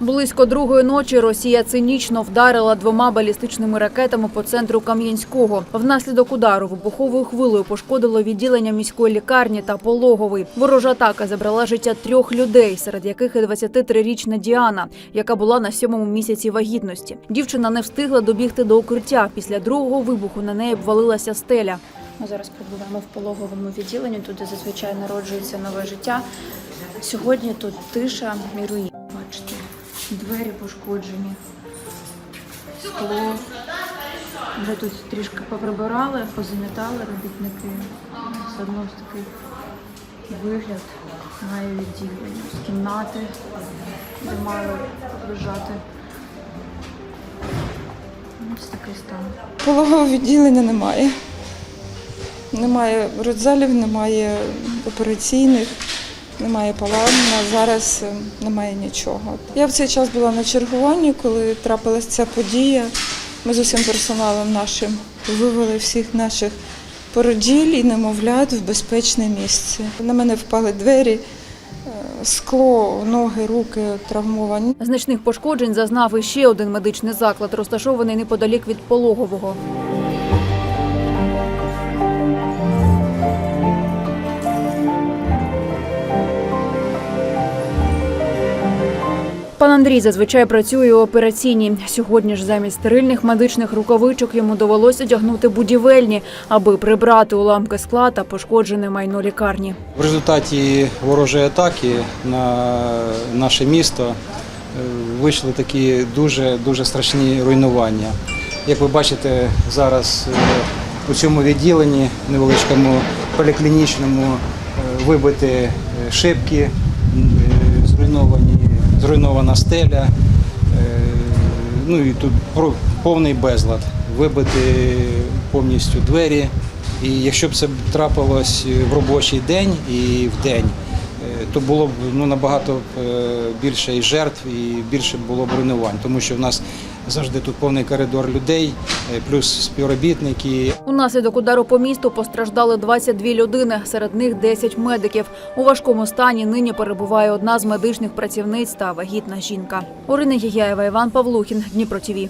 Близько другої ночі Росія цинічно вдарила двома балістичними ракетами по центру Кам'янського. Внаслідок удару вибуховою хвилею пошкодило відділення міської лікарні та пологовий. Ворожа атака забрала життя трьох людей, серед яких і 23-річна Діана, яка була на сьомому місяці вагітності. Дівчина не встигла добігти до укриття. Після другого вибуху на неї обвалилася стеля. Ми зараз перебуваємо в пологовому відділенні, тут де зазвичай народжується нове життя. Сьогодні тут тиша і руїна. Двері пошкоджені, скло. Вже тут трішки поприбирали, позамітали робітники. Все одно ж такий вигляд має відділення. З кімнати, де мали лежати. Ось такий стан. Пологового відділення немає. Немає родзалів, немає операційних, немає палат, на зараз е, немає нічого. Я в цей час була на чергуванні, коли трапилася ця подія. Ми з усім персоналом нашим вивели всіх наших породіль і немовлят в безпечне місце. На мене впали двері, е, скло, ноги, руки травмовані. Значних пошкоджень зазнав і ще один медичний заклад, розташований неподалік від пологового. Пан Андрій зазвичай працює у операційній. Сьогодні ж замість стерильних медичних рукавичок йому довелося одягнути будівельні, аби прибрати уламки скла та пошкоджене майно лікарні. В результаті ворожої атаки на наше місто е, вийшли такі дуже дуже страшні руйнування. Як ви бачите, зараз е, у цьому відділенні невеличкому поліклінічному е, вибиті е, шибки, зруйновані, зруйнована стеля. е, Ну і тут повний безлад. Вибиті повністю двері. І якщо б це трапилось в робочий день і в день, е, то було б ну, набагато е, більше і жертв, і більше було б руйнувань, тому що в нас завжди тут повний коридор людей, плюс співробітники, Унаслідок удару по місту постраждали 22 людини, серед них 10 медиків. У важкому стані нині перебуває одна з медичних працівниць та вагітна жінка. Орина Гігяєва, Іван Павлухін, Дніпро ТІВІ.